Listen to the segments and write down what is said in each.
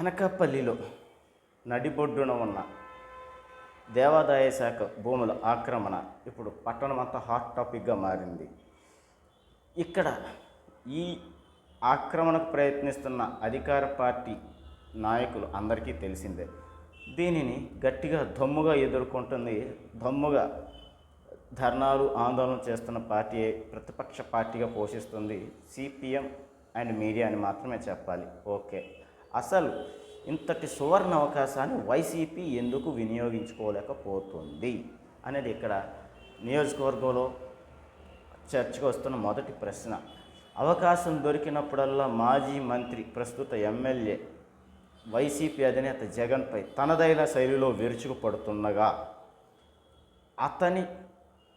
అనకాపల్లిలో నడిబొడ్డున ఉన్న దేవాదాయ శాఖ భూముల ఆక్రమణ ఇప్పుడు పట్టణం అంతా హాట్ టాపిక్గా మారింది. ఇక్కడ ఈ ఆక్రమణకు ప్రయత్నిస్తున్న అధికార పార్టీ నాయకులు అందరికీ తెలిసిందే. దీనిని గట్టిగా దమ్ముగా ఎదుర్కొంటుంది దమ్ముగా ధర్నాలు ఆందోళన చేస్తున్న పార్టీ ప్రతిపక్ష పార్టీగా పోషిస్తుంది సిపిఎం అండ్ మీడియా అని మాత్రమే చెప్పాలి. ఓకే. అసలు ఇంతటి సువర్ణ అవకాశాన్ని వైసీపీ ఎందుకు వినియోగించుకోలేకపోతుంది? అనేది ఇక్కడ నియోజకవర్గంలో చర్చకు వస్తున్న మొదటి ప్రశ్న. అవకాశం దొరికినప్పుడల్లా మాజీ మంత్రి ప్రస్తుత ఎమ్మెల్యే వైసీపీ అధినేత జగన్పై తనదైన శైలిలో విరుచుకుపడుతుండగా అతని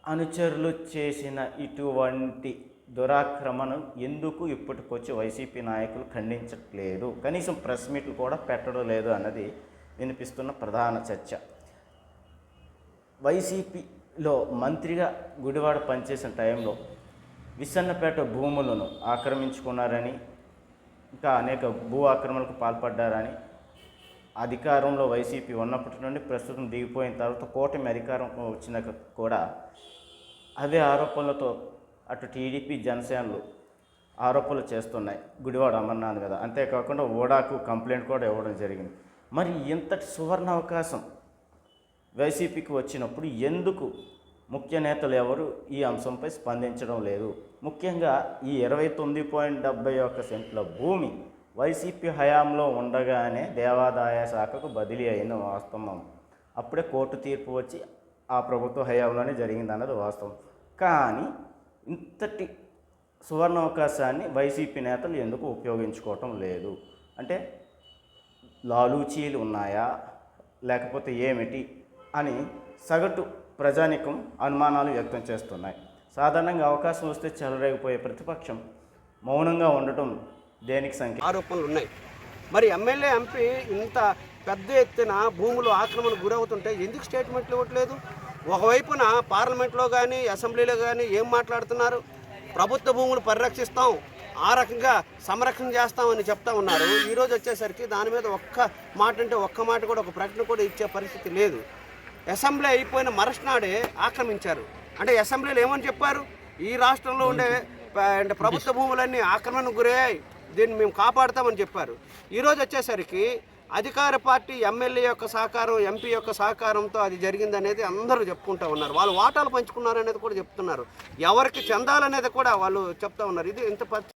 అనుచరులు చేసిన ఇటువంటి దురాక్రమణం ఎందుకు ఇప్పటికొచ్చి వైసీపీ నాయకులు ఖండించట్లేదు? కనీసం ప్రెస్ మీట్లు కూడా పెట్టడం లేదు అన్నది వినిపిస్తున్న ప్రధాన చర్చ. వైసీపీలో మంత్రిగా గుడివాడ పనిచేసిన టైంలో విసన్నపేట భూములను ఆక్రమించుకున్నారని ఇంకా అనేక భూ ఆక్రమణలకు పాల్పడ్డారని అధికారంలో వైసీపీ ఉన్నప్పటి నుండి ప్రస్తుతం దిగిపోయిన తర్వాత కూటమి అధికారం వచ్చినాక కూడా అవే ఆరోపణలతో అటు టీడీపీ జనసేనలు ఆరోపణలు చేస్తున్నాయి. గుడివాడ అమర్నాథ్ మీద అంతేకాకుండా ఓడాకు కంప్లైంట్ కూడా ఇవ్వడం జరిగింది. మరి ఇంతటి సువర్ణ అవకాశం వైసీపీకి వచ్చినప్పుడు ఎందుకు ముఖ్య నేతలు ఎవరు ఈ అంశంపై స్పందించడం లేదు? ముఖ్యంగా ఈ ఇరవై తొమ్మిది పాయింట్ డెబ్బై ఒక్క సెంట్ల భూమి వైసీపీ హయాంలో ఉండగానే దేవాదాయ శాఖకు బదిలీ అయిన వాస్తవం. అప్పుడే కోర్టు తీర్పు వచ్చి ఆ ప్రభుత్వ హయాంలోనే జరిగింది అన్నది వాస్తవం. కానీ ఇంతటి సువర్ణ అవకాశాన్ని వైసీపీ నేతలు ఎందుకు ఉపయోగించుకోవటం లేదు? అంటే లాలూచీలు ఉన్నాయా? లేకపోతే ఏమిటి? అని సగటు ప్రజానికం అనుమానాలు వ్యక్తం చేస్తున్నాయి. సాధారణంగా అవకాశం వస్తే చెలరేగిపోయే ప్రతిపక్షం మౌనంగా ఉండటం దేనికి సంఖ్య ఆరోపణలు ఉన్నాయి. మరి ఎమ్మెల్యే ఎంపీ ఇంత పెద్ద ఎత్తున భూములు ఆక్రమణకు గురవుతుంటే ఎందుకు స్టేట్మెంట్లు ఇవ్వట్లేదు? ఒకవైపున పార్లమెంట్లో కానీ అసెంబ్లీలో కానీ ఏం మాట్లాడుతున్నారు? ప్రభుత్వ భూములు పరిరక్షిస్తాం ఆ రకంగా సంరక్షణ చేస్తామని చెప్తా ఉన్నారు. ఈరోజు వచ్చేసరికి దాని మీద ఒక్క మాట అంటే ఒక్క మాట కూడా ఒక ప్రకటన కూడా ఇచ్చే పరిస్థితి లేదు. అసెంబ్లీ అయిపోయిన మరుసనాడే ఆక్రమించారు. అంటే అసెంబ్లీలో ఏమని చెప్పారు? ఈ రాష్ట్రంలో ఉండే అంటే ప్రభుత్వ భూములన్నీ ఆక్రమణకు గురయ్యాయి. దీన్ని మేము కాపాడుతామని చెప్పారు. ఈరోజు వచ్చేసరికి అధికార పార్టీ ఎమ్మెల్యే యొక్క సహకారం ఎంపీ యొక్క సహకారంతో అది జరిగిందనేది అందరూ చెప్పుకుంటూ ఉన్నారు. వాళ్ళు వాటాలు పంచుకున్నారు అనేది కూడా చెప్తున్నారు. ఎవరికి చెందాలనేది కూడా వాళ్ళు చెప్తా ఉన్నారు. ఇది ఇంత